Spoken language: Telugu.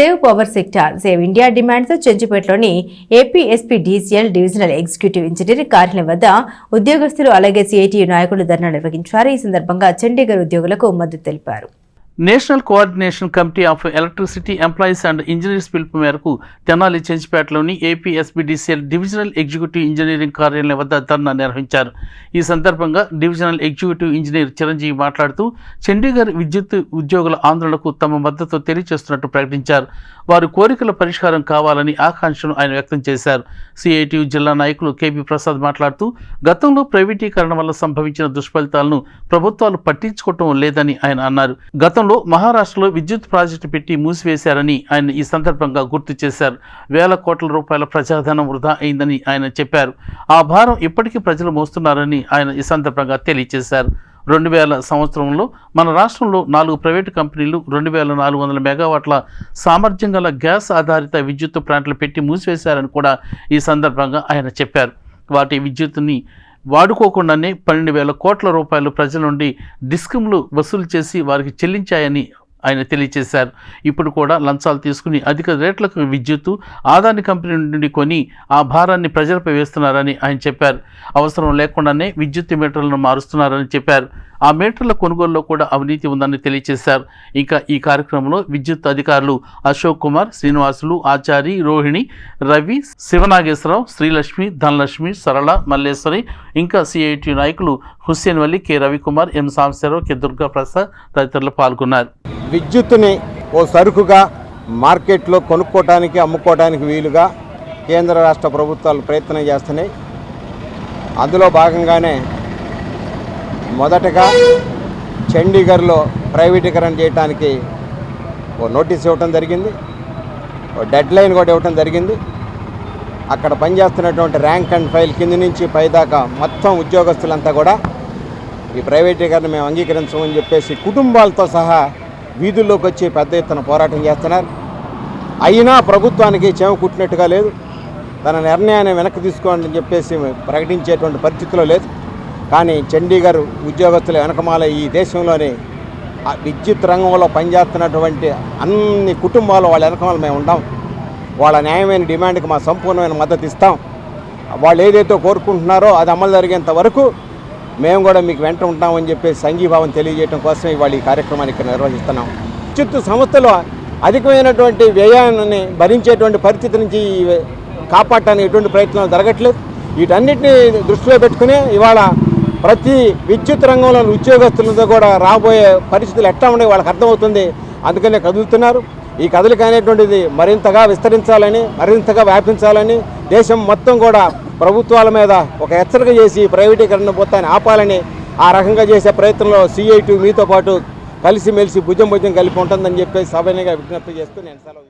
Save power sector save India డిమాండ్తో చెంచుపేటలోని APSP DCL divisional executive engineer కార్యాలయం వద్ద ఉద్యోగస్తులు అలాగే సిఐటియు నాయకులు ధర్నా నిర్వహించారు. ఈ సందర్భంగా చండీగఢ్ ఉద్యోగులకు మద్దతు తెలిపారు. National coordination committee of electricity employees and engineers పిలుపు మేరకు తెనాలి చెంచిపేటలోని ఏపీఎస్బిడిసిఎల్ డివిజనల్ ఎగ్జిక్యూటివ్ ఇంజనీరింగ్ కార్యాలయం వద్ద ధర్నా నిర్వహించారు. ఈ సందర్భంగా డివిజనల్ ఎగ్జిక్యూటివ్ ఇంజనీర్ చిరంజీవి మాట్లాడుతూ చండీగఢ్ విద్యుత్ ఉద్యోగుల ఆందోళనకు తమ మద్దతు తెలియజేస్తున్నట్టు ప్రకటించారు. వారి కోరికల పరిష్కారం కావాలని ఆకాంక్షను ఆయన వ్యక్తం చేశారు. సిఐటియు జిల్లా నాయకులు కేపీ ప్రసాద్ మాట్లాడుతూ గతంలో ప్రైవేటీకరణ వల్ల సంభవించిన దుష్ఫలితాలను ప్రభుత్వాలు పట్టించుకోవటం లేదని ఆయన అన్నారు. గతంలో మహారాష్ట్రలో విద్యుత్ ప్రాజెక్టు పెట్టి మూసివేశారని ఆయన ఈ సందర్భంగా గుర్తు చేశారు. వేల కోట్ల రూపాయల ప్రజాధనం వృధా అయిందని ఆయన చెప్పారు. ఆ భారం ఇప్పటికీ ప్రజలు మోస్తున్నారని ఆయన ఈ సందర్భంగా తెలియజేశారు. రెండు వేల సంవత్సరంలో మన రాష్ట్రంలో నాలుగు ప్రైవేటు కంపెనీలు రెండు వేల నాలుగు వందల మెగావాట్ల సామర్థ్యం గల గ్యాస్ ఆధారిత విద్యుత్ ప్లాంట్లు పెట్టి మూసివేశారని కూడా ఈ సందర్భంగా ఆయన చెప్పారు. వాటి విద్యుత్ని వాడుకోకుండానే పన్నెండు వేల కోట్ల రూపాయలు ప్రజల నుండి డిస్కంలు వసూలు చేసి వారికి చెల్లించాయని ఆయన తెలియజేశారు ఇప్పుడు కూడా లంచాలు తీసుకుని అధిక రేట్లకు విద్యుత్తు ఆదాని కంపెనీ నుండి కొని ఆ భారాన్ని ప్రజలపై వేస్తున్నారని ఆయన చెప్పారు. అవసరం లేకుండానే విద్యుత్ మీటర్లను మారుస్తున్నారని చెప్పారు. ఆ మీటర్ల కొనుగోలులో కూడా అవినీతి ఉందని తెలియజేశారు ఇంకా ఈ కార్యక్రమంలో విద్యుత్ అధికారులు అశోక్ కుమార్ శ్రీనివాసులు ఆచారి రోహిణి రవి శివనాగేశ్వరరావు శ్రీలక్ష్మి ధనలక్ష్మి సరళ మల్లేశ్వరి ఇంకా సిఐటి నాయకులు Hussain Valli K Ravikumar M Sambasivarao K Durga Prasad తదితరులు పాల్గొన్నారు. విద్యుత్తుని ఓ సరుకుగా మార్కెట్లో కొనుక్కోవటానికి అమ్ముకోవటానికి వీలుగా కేంద్ర రాష్ట్ర ప్రభుత్వాలు ప్రయత్నం చేస్తున్నాయి. అందులో భాగంగానే మొదటగా చండీగఢ్లో ప్రైవేటీకరణ చేయడానికి ఓ నోటీస్ ఇవ్వటం జరిగింది. ఓ డెడ్ లైన్ కూడా ఇవ్వటం జరిగింది. అక్కడ పనిచేస్తున్నటువంటి ర్యాంక్ అండ్ ఫైల్ కింద నుంచి పైదాకా మొత్తం ఉద్యోగస్తులంతా కూడా ఈ ప్రైవేటీకరణ మేము అంగీకరించమని చెప్పేసి కుటుంబాలతో సహా వీధుల్లోకి వచ్చి పెద్ద ఎత్తున పోరాటం చేస్తున్నారు. అయినా ప్రభుత్వానికి చేమ కుట్టినట్టుగా లేదు. తన నిర్ణయాన్ని వెనక్కి తీసుకోండి అని చెప్పేసి ప్రకటించేటువంటి పరిస్థితిలో లేదు. కానీ చండీగఢ్ ఉద్యోగస్తుల వెనకమాల ఈ దేశంలోని ఆ విద్యుత్ రంగంలో పనిచేస్తున్నటువంటి అన్ని కుటుంబాలు వాళ్ళ వెనకమాల మేము ఉంటాం వాళ్ళ న్యాయమైన డిమాండ్కి మా సంపూర్ణమైన మద్దతు ఇస్తాం. వాళ్ళు ఏదైతే కోరుకుంటున్నారో అది అమలు జరిగేంత వరకు మేము కూడా మీకు వెంట ఉంటామని చెప్పేసి సంఘీభావం తెలియజేయడం కోసం ఇవాళ ఈ కార్యక్రమాన్ని ఇక్కడ నిర్వహిస్తున్నాం. విద్యుత్ సంస్థలో అధికమైనటువంటి వ్యయాన్ని భరించేటువంటి పరిస్థితి నుంచి కాపాడటానికి ఎటువంటి ప్రయత్నాలు జరగట్లేదు. వీటన్నిటిని దృష్టిలో పెట్టుకుని ఇవాళ ప్రతి విద్యుత్ రంగంలో ఉద్యోగస్తులతో కూడా రాబోయే పరిస్థితులు ఎట్లా ఉన్నాయి వాళ్ళకి అర్థమవుతుంది. అందుకనే కదులుతున్నారు. ఈ కదలిక అనేటువంటిది మరింతగా విస్తరించాలని మరింతగా వ్యాపించాలని దేశం మొత్తం కూడా ప్రభుత్వాల మీద ఒక హెచ్చరిక చేసి ప్రైవేటీకరణ మొత్తాన్ని ఆపాలని ఆ రకంగా చేసే ప్రయత్నంలో సిఐటి మీతో పాటు కలిసిమెలిసి భుజం భుజం కలిపి ఉంటుందని చెప్పేసి సభ్యంగా విజ్ఞప్తి చేస్తూ నేను సెలవు